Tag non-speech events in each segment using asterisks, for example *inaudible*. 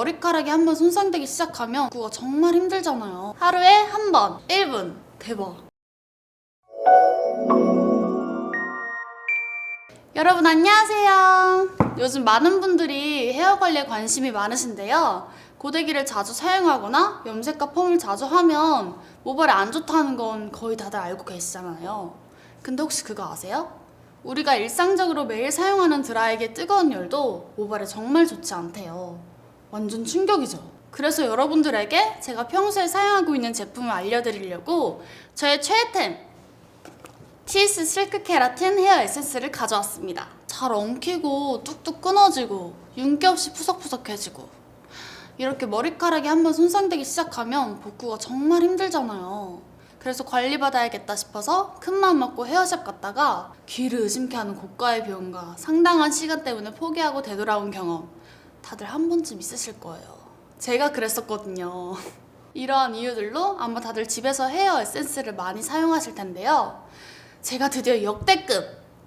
머리카락이 한 번 손상되기 시작하면 그거 정말 힘들잖아요. 하루에 한 번, 1분. 대박. 여러분 안녕하세요. 요즘 많은 분들이 헤어 관리에 관심이 많으신데요. 고데기를 자주 사용하거나 염색과 펌을 자주 하면 모발에 안 좋다는 건 거의 다들 알고 계시잖아요. 근데 혹시 그거 아세요? 우리가 일상적으로 매일 사용하는 드라이기의 뜨거운 열도 모발에 정말 좋지 않대요. 완전 충격이죠. 그래서 여러분들에게 제가 평소에 사용하고 있는 제품을 알려드리려고 저의 최애템 TS 실크 케라틴 헤어 에센스를 가져왔습니다. 잘 엉키고 뚝뚝 끊어지고 윤기 없이 푸석푸석해지고 이렇게 머리카락이 한번 손상되기 시작하면 복구가 정말 힘들잖아요. 그래서 관리받아야겠다 싶어서 큰 마음 먹고 헤어샵 갔다가 귀를 의심케 하는 고가의 비용과 상당한 시간 때문에 포기하고 되돌아온 경험 다들 한 번쯤 있으실 거예요. 제가 그랬었거든요. *laughs* 이러한 이유들로 아마 다들 집에서 헤어 에센스를 많이 사용하실 텐데요. 제가 드디어 역대급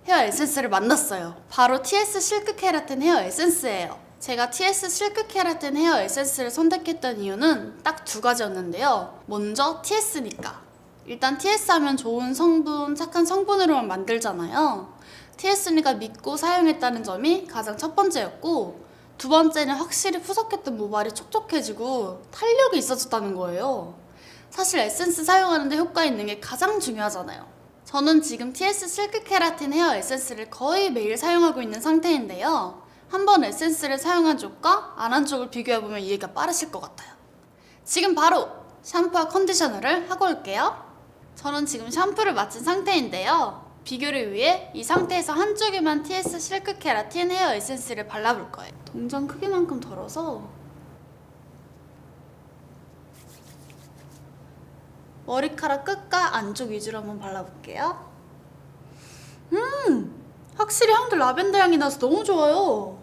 헤어 에센스를 만났어요. 바로 TS 실크 케라틴 헤어 에센스예요. 제가 TS 실크 케라틴 헤어 에센스를 선택했던 이유는 딱 두 가지였는데요. 먼저 TS니까. 일단 TS 하면 좋은 성분, 착한 성분으로만 만들잖아요. TS니까 믿고 사용했다는 점이 가장 첫 번째였고, 두 번째는 확실히 푸석했던 모발이 촉촉해지고 탄력이 있어졌다는 거예요. 사실 에센스 사용하는데 효과 있는 게 가장 중요하잖아요. 저는 지금 TS 실크 케라틴 헤어 에센스를 거의 매일 사용하고 있는 상태인데요. 한번 에센스를 사용한 쪽과 안 한 쪽을 비교해보면 이해가 빠르실 것 같아요. 지금 바로 샴푸와 컨디셔너를 하고 올게요. 저는 지금 샴푸를 마친 상태인데요. 비교를 위해 이 상태에서 한쪽에만 TS 실크 케라틴 헤어 에센스를 발라볼 거예요. 동전 크기만큼 덜어서 머리카락 끝과 안쪽 위주로 한번 발라볼게요. 음, 확실히 향도 라벤더 향이 나서 너무 좋아요.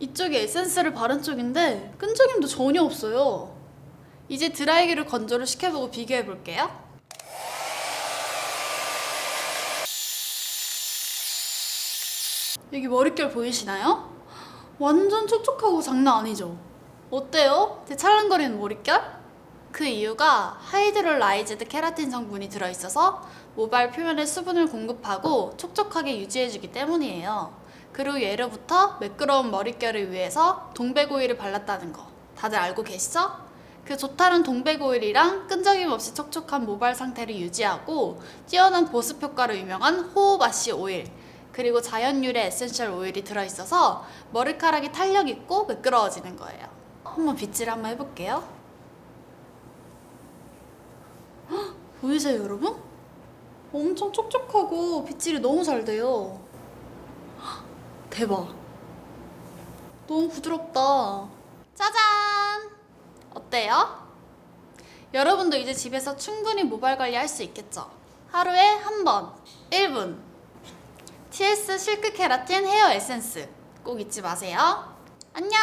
이쪽에 에센스를 바른 쪽인데 끈적임도 전혀 없어요. 이제 드라이기를 건조를 시켜보고 비교해 볼게요. 여기 머릿결 보이시나요? 완전 촉촉하고 장난 아니죠? 어때요? 제 찰랑거리는 머릿결? 그 이유가 하이드롤라이즈드 케라틴 성분이 들어있어서 모발 표면에 수분을 공급하고 촉촉하게 유지해주기 때문이에요. 그리고 예로부터 매끄러운 머릿결을 위해서 동백오일을 발랐다는 거 다들 알고 계시죠? 그 좋다는 동백오일이랑 끈적임 없이 촉촉한 모발 상태를 유지하고 뛰어난 보습 효과로 유명한 호호바시 오일 그리고 자연 유래 에센셜 오일이 들어있어서 머리카락이 탄력 있고 매끄러워지는 거예요. 한번 빗질 한번 해볼게요. 헉, 보이세요, 여러분? 엄청 촉촉하고 빗질이 너무 잘 돼요. 헉, 대박. 너무 부드럽다. 짜잔! 어때요? 여러분도 이제 집에서 충분히 모발 관리할 수 있겠죠? 하루에 한 번, 1분. TS 실크 케라틴 헤어 에센스 꼭 잊지 마세요. 안녕!